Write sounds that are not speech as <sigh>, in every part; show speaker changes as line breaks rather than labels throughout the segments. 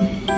Thank you.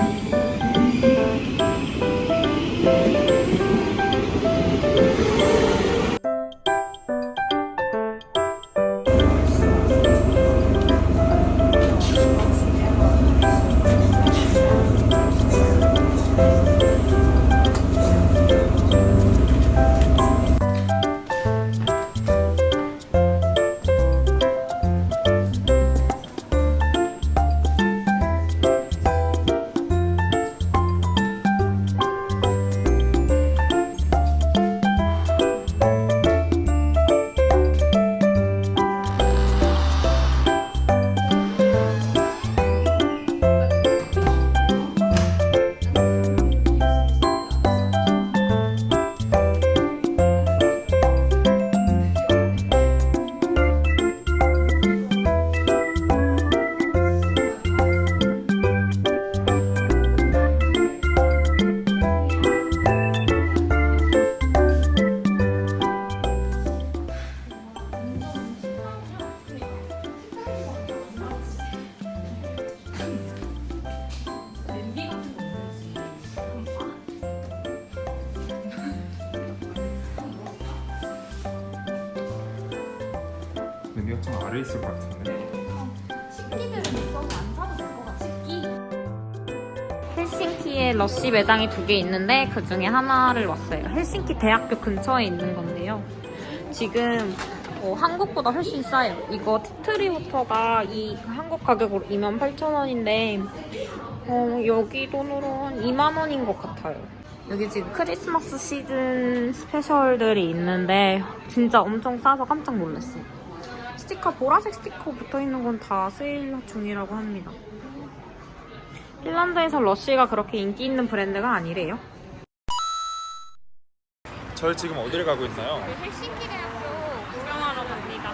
냄비가 좀 아래 있을 것 같은데.
식기들은 있어서 안 사도 될 것 같아. 식기.
헬싱키에 러쉬 매장이 두 개 있는데 그 중에 하나를 왔어요. 헬싱키 대학교 근처에 있는 건데요. 지금 어, 한국보다 훨씬 싸요. 이거 티트리 워터가 이 한국 가격으로 28,000원인데 어, 여기 돈으로 한 2만 원인 것 같아요. 여기 지금 크리스마스 시즌 스페셜들이 있는데 진짜 엄청 싸서 깜짝 놀랐어요. 스티커 보라색 스티커 붙어 있는 건 다 세일 중이라고 합니다. 핀란드에서 러쉬가 그렇게 인기 있는 브랜드가 아니래요.
저희 지금 어디를 가고 있나요?
헬싱키 대학교 구경하러 갑니다.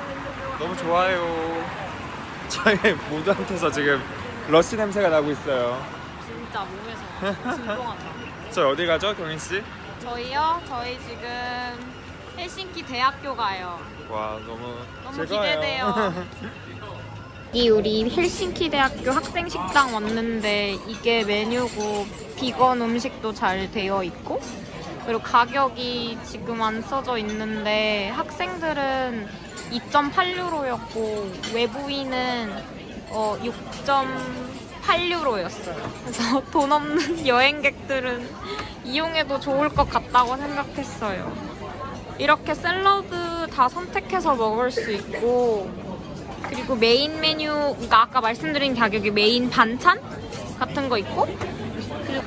너무 좋아요. <laughs> 저희 모두한테서 지금 러시 냄새가 나고 있어요.
진짜 몸에서 <laughs> 진동한다.
저희 어디 가죠, 경인 씨?
저희요? 저희 지금 헬싱키 대학교 가요.
와 너무
너무
즐거워요.
기대돼요. <laughs> 이 우리 헬싱키 대학교 학생 식당 왔는데 이게 메뉴고 비건 음식도 잘 되어 있고 그리고 가격이 지금 안 써져 있는데 학생들은 2.8유로였고 외부인은 어 6.8유로였어요. 그래서 <laughs> 돈 없는 여행객들은 이용해도 좋을 것 같다고 생각했어요. 이렇게 샐러드 다 선택해서 먹을 수 있고 그리고 메인 메뉴, 그러니까 아까 말씀드린 가격이 메인 반찬 같은 거 있고 그리고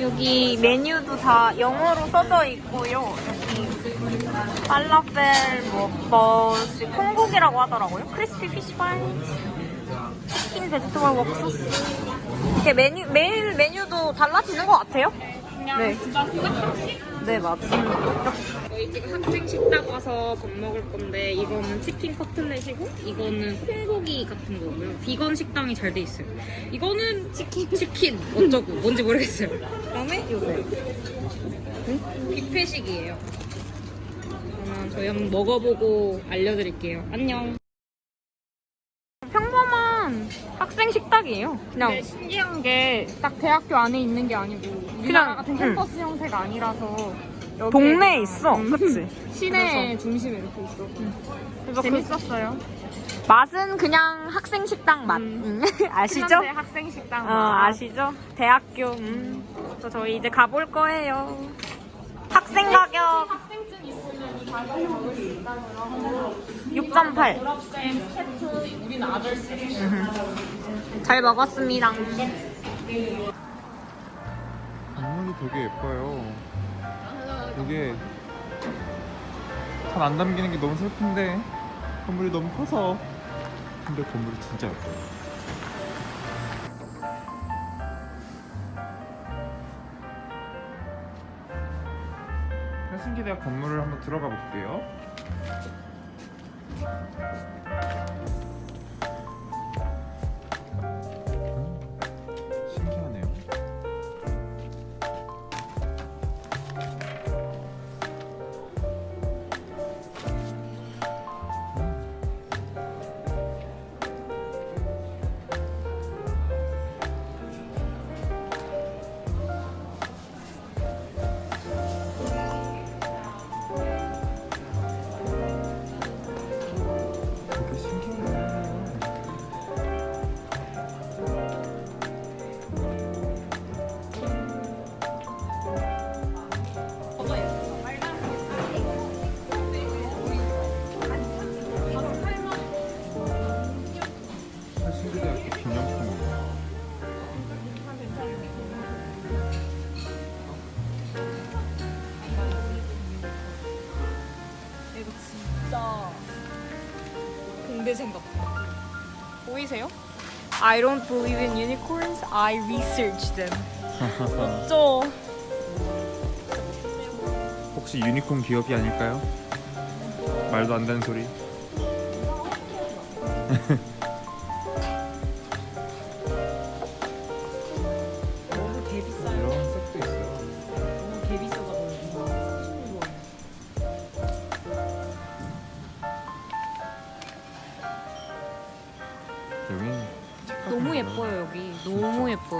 여기 메뉴도 다 영어로 써져 있고요. 여기 팔라펠, 뭐, 버스, 콩고기라고 하더라고요. 크리스피 피쉬파이, 치킨 베지터블 웍소스. 이렇게 메뉴, 매일 메뉴도 달라지는 것 같아요. 네. 네, 맞습니다. 저희 지금 학생 식당 와서 밥 먹을 건데 이거는 치킨 커틀렛이고 이거는 콩고기 같은 거고요. 비건 식당이 잘 돼 있어요. 이거는 치킨 치킨 어쩌고 뭔지 모르겠어요. 그다음에 이거 응? 뷔페식이에요. 그러면 저희 한번 먹어보고 알려드릴게요. 안녕. 평범한 학생 식당이에요. 그냥
근데 신기한 게 딱 대학교 안에 있는 게 아니고 우리나라 같은
응.
캠퍼스 형태가 아니라서
동네에
그냥,
있어,
음,
그치?
시내 중심에 이렇게 있어.
그래서 그
재밌었어요.
맛은 그냥 학생 식당 맛.
음.
음. <laughs> 아시죠?
학생 식당.
어, 아시죠? 대학교. 음. 그래서 저희 이제 가볼 거예요. 학생 가격
학생증 있으면 이 가격에 먹을 수 있다고요. 하고
6.8.
졸업생 스태프 우리는 아들스.
잘 먹었습니다.
건물이 되게 예뻐요. 이게 잘 안 담기는 게 너무 슬픈데 건물이 너무 커서 근데 건물이 진짜 예뻐요. 헬싱키 대학 건물을 한번 들어가 볼게요.
I don't believe in unicorns. I researched them. 저
혹시 유니콘 기업이 아닐까요? 말도 안 되는 소리.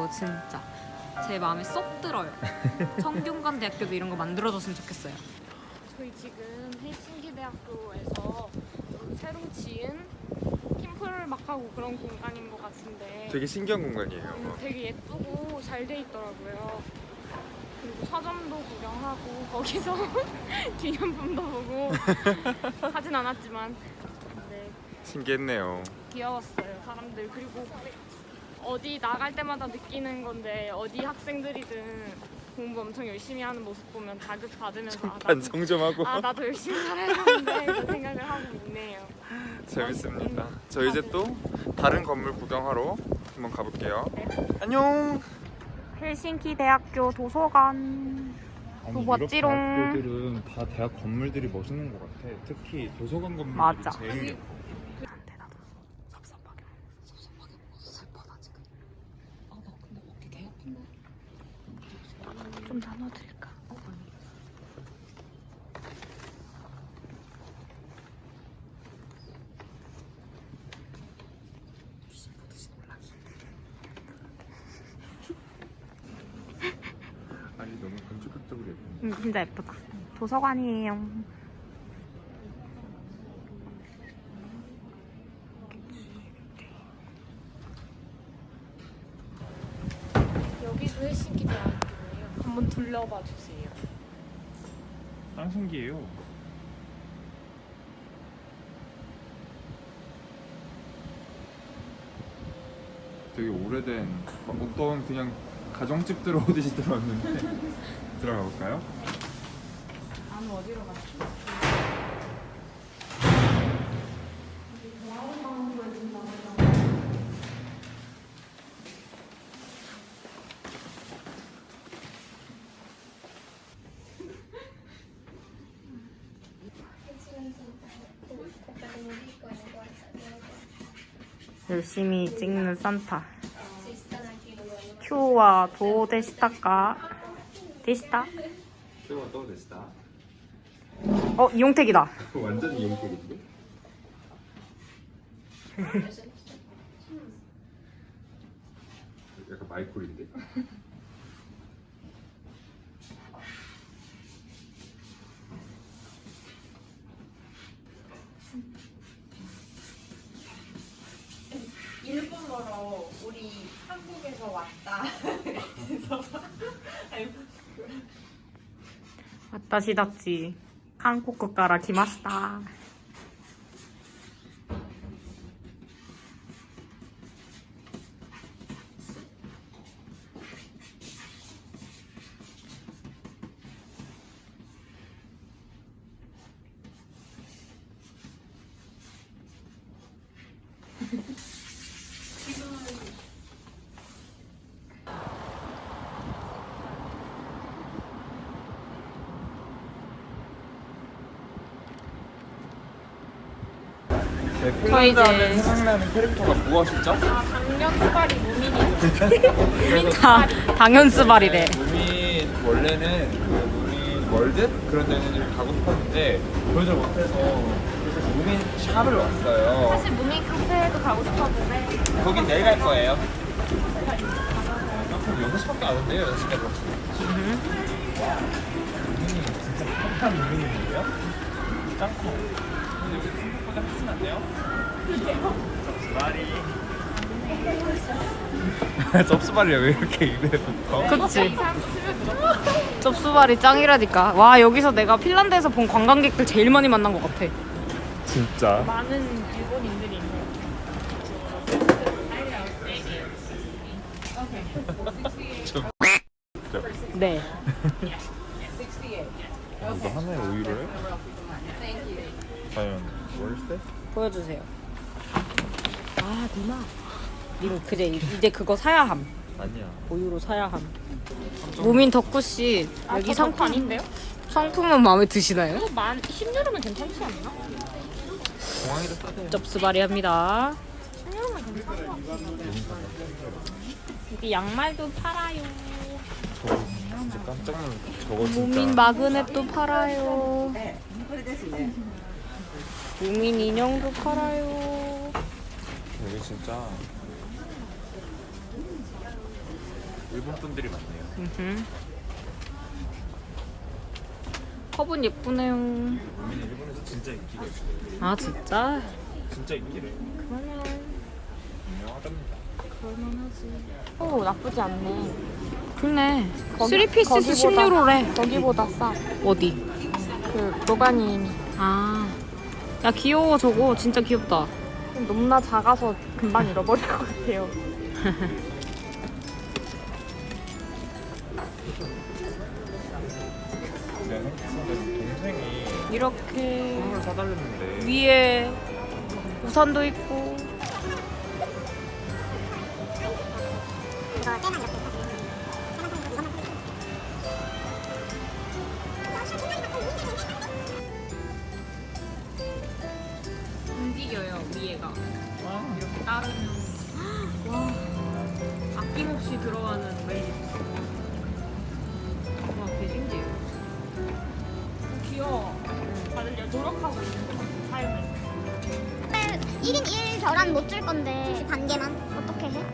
예뻐요 진짜. 제 마음에 쏙 들어요. <laughs> 성균관대학교도 이런 거 만들어줬으면 좋겠어요. 저희 지금 헬싱키 대학교에서 새로 지은 팀플을 막 하고 그런 공간인 것 같은데
되게 신기한
음,
공간이에요.
되게 예쁘고 잘 돼 있더라고요. 그리고 서점도 구경하고 거기서 <laughs> 기념품도 보고 <laughs> 하진 않았지만 네
신기했네요.
귀여웠어요 사람들 그리고 어디 나갈 때마다 느끼는 건데 어디 학생들이든 공부 엄청 열심히 하는 모습 보면 자극 받으면서 아, 나도,
반성 좀 하고
아 나도 열심히 살아야 되는데 이런 생각을 하고 있네요.
재밌습니다. 저 이제 또 다른 건물 구경하러 한번 가볼게요. 안녕.
헬싱키 대학교 도서관 또 멋지롱.
대학교들은 다 대학 건물들이 멋있는 것 같아. 특히 도서관 건물들이
맞아.
제일 예뻐.
섭섭하게 섭섭하게 먹어서 슬퍼다 지금. 아나 근데 어깨 개 아픈데. 좀 나눠드릴까? 어, 아니.
예뻐.
음, 진짜 예쁘다. 도서관이에요. 여기도 헬싱키 대학교예요. 한번 둘러봐 주세요.
짱 신기해요. 되게 오래된 막 어떤 그냥 가정집 들어오듯이 <laughs> 들어왔는데 들어가 볼까요?
나는 어디로 갔지? 열심히 찍는 산타. 큐와 도 데시타까 데시타?
이거 또 됐다.
어 이용택이다. <laughs>
완전히 영국인데? 약간 마이콜인데?
일본어로 우리 한국에서 왔다. <laughs>
왔다 私たち、韓国から来ました。<laughs> 저희
폴란드 하면
이제-
생각나는 캐릭터가 무엇이죠?
아, 당연스발이 무민이. 다 당연 스발이래.
무민 원래는 그 무민 월드 그런 데는 가고 싶었는데 그러지 못해서 그래서 무민 샵을 왔어요.
사실 무민 카페도 가고 싶었는데
거긴 내일 갈 거예요. 좀 6시밖에 안 온대요, 6시까지. 무민이 진짜 핫한. 근데 여 기 생각보다 확진한데요? 접수발이. 접수발이 왜 이렇게 입에 붙어?
그치. 접수발이 짱이라니까. 와 여기서 내가 핀란드에서 본 관광객들 제일 많이 만난 것 같아.
진짜.
많은 일본인들이 있네. 네. <laughs>
이거 하나에 5유로에? 과연 월세?
보여주세요. 아 누나 님 그제 이제 그거 사야 함
아니야.
보유로 사야 함 무민 덕후 씨
아,
여기
저
상품
아닌데요?
상품은 마음에 드시나요?
이거 만 10유로면 괜찮지 않나?
공항에도 싸대.
접수 발휘합니다
10유로면 괜찮은 것 같아.
여기 양말도 팔아요
저거 진짜 깜짝 놀랐어. 저거 진짜.
무민 마그넷도 팔아요 무민 인형도 팔아요
여기 진짜 일본 분들이 많네요.
음흠. 컵은 예쁘네요
우리는 일본에서 진짜 인기가 있어요.
아 진짜?
진짜 인기를
그러면
유명하답니다.
오, 나쁘지 않네.
좋네
거기-
3피스
거기보다-
16유로래
거기보다 싸.
어디?
그 로가니
아. 야 귀여워 저거 진짜 귀엽다.
너무나 작아서 금방 <laughs> 잃어버릴 것 같아요.
내 동생이
이렇게
선물 사달랬는데
위에 우산도 있고 움직여요 위에가 이렇게 따르면. <gasps> 와. 아낌없이 들어가는 매일 와 개신기해요
귀여워. 다들 노력하고 있는 것 같아, 삶을.
1인 1결한 못줄 건데. 반 개만? 어떻게 해?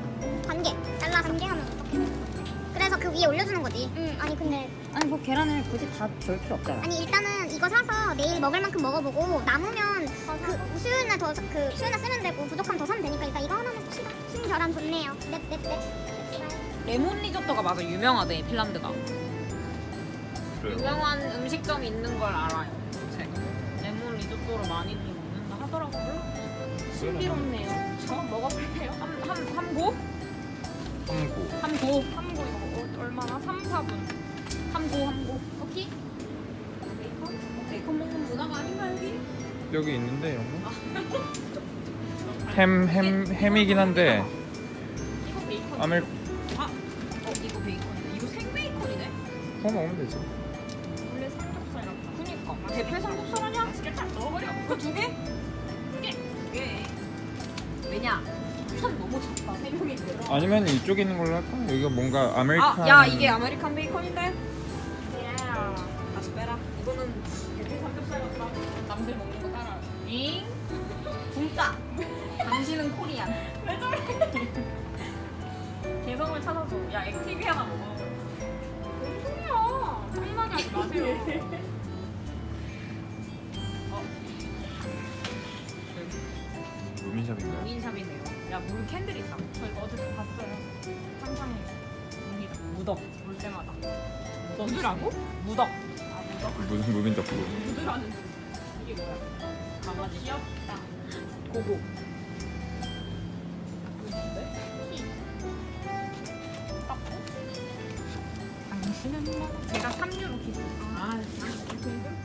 반 개 잘라 반개 하면 어떻게 해? 그래서 그 위에 올려주는 거지. 응. 아니 근데
아니 뭐 계란을 굳이 다 줄 필요 없잖아.
아니 일단은 이거 사서 내일 먹을 만큼 먹어보고 남으면 그 수요일 날 더 그 수요일 날 쓰면 되고 부족하면 더 사면 되니까 일단 이거 하나만 봅시다 신결한 좋네요 넷넷넷
레몬 리조또가 맞아 유명하대 핀란드가
그래요.
유명한 음식점이 있는 걸 알아요 제가 레몬 리조또를 많이 먹는다 하더라고 몰라 신비롭네요
저거 먹어볼게요.
함, 함, 함고?
함고.
함고
한국 이거 어- 얼마나? 3, 4분.
함고 함고 오케이 베이컨 먹는 문화가 아닌가 여기?
여기 있는데 거? <laughs> 햄, 햄, 햄이긴 한데
이거 베이컨
아메
아! 어 이거 베이컨이네 이거 생베이컨이네?
그거 먹으면 되지.
원래 삼겹살 같다 그니까 대패 삼겹살 아니야? 맛있겠다 넣어버려 그거 두 개? 두 개? 두 개. 왜냐? 편 너무 작다 세 명인데
아니면 이쪽에 있는 걸로 할까? 여기가 뭔가 아메리칸.
아, 야 이게 아메리칸 베이컨인데? 예. 다시 빼라. 이거는 잉? 진짜. 당신은 코리안. 왜 저래? <laughs> 개성을 찾아줘. 야 액티비 하나 먹어.
소리야. 짱나게 하지 마세요.
루미샵인가요?
무인샵이네요. 야물 캔들 있다.
저 이거 어제 봤어요. 상상해.
무덕 올 때마다.
무드라고?
무덕.
아.
무슨 무빈 덕후.
무드라는 이게 뭐야?
강아지.
귀엽다.
고고.
당신은 뭐? 제가 3유로 기준. 아, 아?